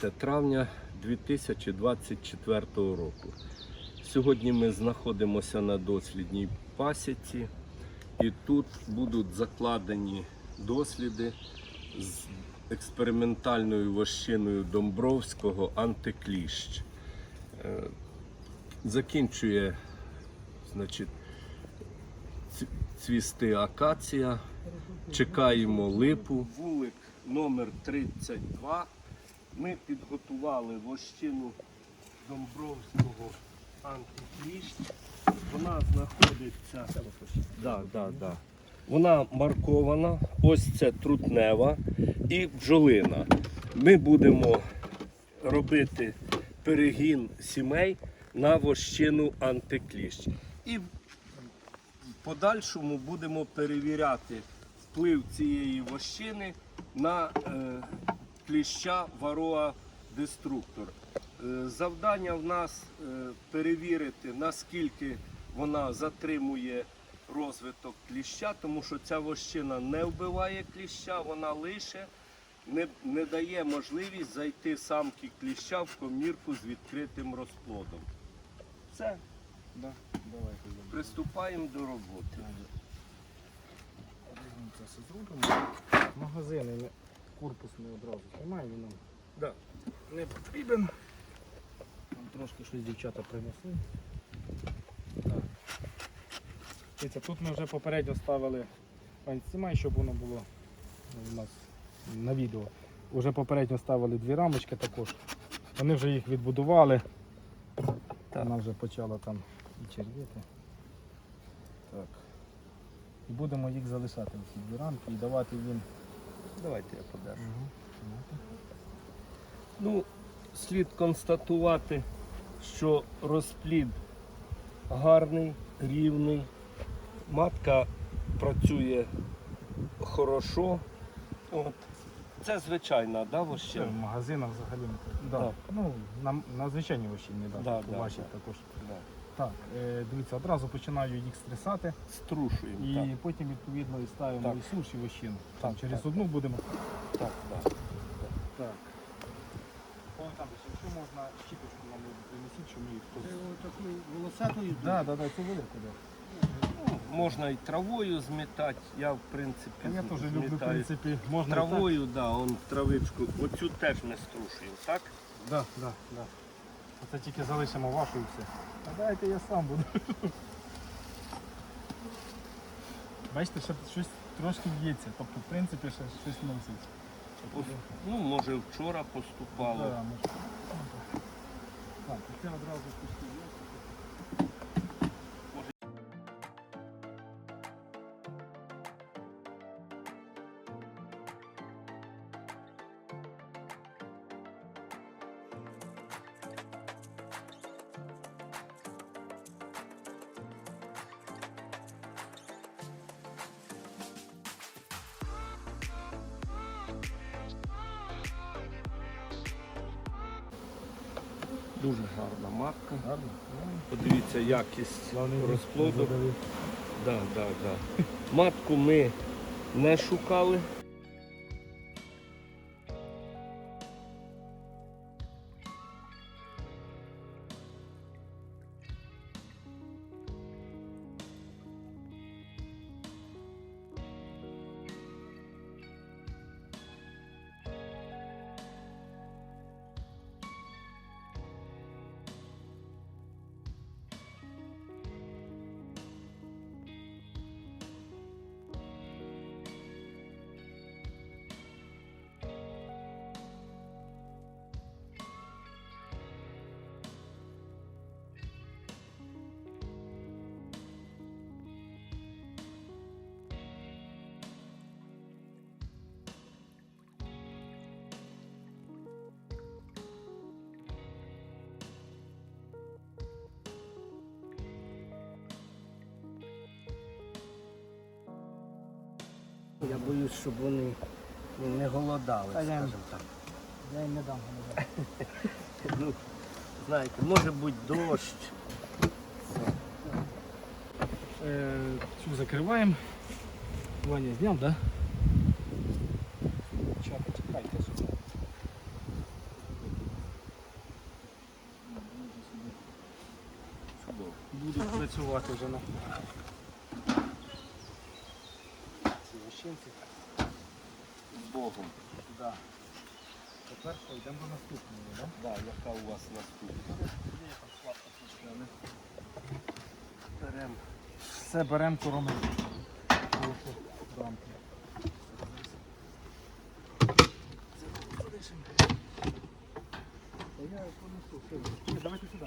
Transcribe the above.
Це травня 2024 року. Сьогодні ми знаходимося на дослідній пасіці, і тут будуть закладені досліди з експериментальною вощиною Домбровського антикліщ. Е, Закінчує значить, цвісти акація. Чекаємо липу. Вулик номер 32. Ми підготували вощину Домбровського антикліщ. Вона знаходиться. Да, да, да. Вона маркована. Ось це трутнева і бджолина. Ми будемо робити перегін сімей на вощину антикліщ. І подальшому будемо перевіряти вплив цієї вощини на е, кліща вароа деструктор. Е, завдання в нас е, перевірити, наскільки вона затримує розвиток кліща, тому що ця вощина не вбиває кліща, вона лише не, не дає можливість зайти самки кліща в комірку з відкритим розплодом. Все, Да, давайте приступаємо до роботи. Це все зробимо. Магазини корпус ми одразу знімаємо, він нам Да. не потрібен. Нам трошки щось дівчата принесли. Так. Дивіться, тут ми вже попередньо ставили пань знімай, щоб воно було у нас на відео. Вже попередньо ставили дві рамочки також. Вони вже їх відбудували. Так. Вона вже почала там і. Так. І будемо їх залишати ці дві рамки і давати їм. Давайте я подержу. Угу. Ну, слід констатувати, що розплід гарний, рівний. Матка працює хорошо. От. Це звичайна, да, Ще вощина? в магазинах взагалі не так. Да. Ну, на, на звичайній вощі не Да, да, да. також. Да. Так, е, дивіться, одразу починаю їх стресати Струшуємо. і Так, потім відповідно і ставимо Так. і суш, і вощину. Там Так, через так. одну будемо. так, так. Так. Олександр, якщо можна щіточку нам принесіть, що ми їх тут. Таку волосатою. Так, так, так, цю велику, да. Ну, можна і травою змітати. Я, в принципі, Я теж люблю, в змітаю. принципі, можна і так. Травою, да, он травичку. Оцю теж ми струшуємо, так? Да, да, да. Це тільки залишимо вашу і все. А дайте я сам буду. Бачите, що щось трошки б'ється. Тобто, в принципі, ще щось носить. Ну, може, вчора поступало. Да, може. Так, це одразу пусті Дуже гарна матка. Подивіться якість розплоду. Да, да, да. Матку ми не шукали. Я боюсь, щоб вони не голодали, скажімо так. Я їм не дам голодати. ну, знаєте, може бути дощ. Е, Цю закриваємо. Ваня зняв, да? Чапа, чекайте сюди. Чудово. Будуть працювати вже на ці. З Богом. Да. Тепер що, йдемо до наступної, да? Да, яка у вас наступна? Беремо. Це беремо короми. Рамки. Давайте сюди.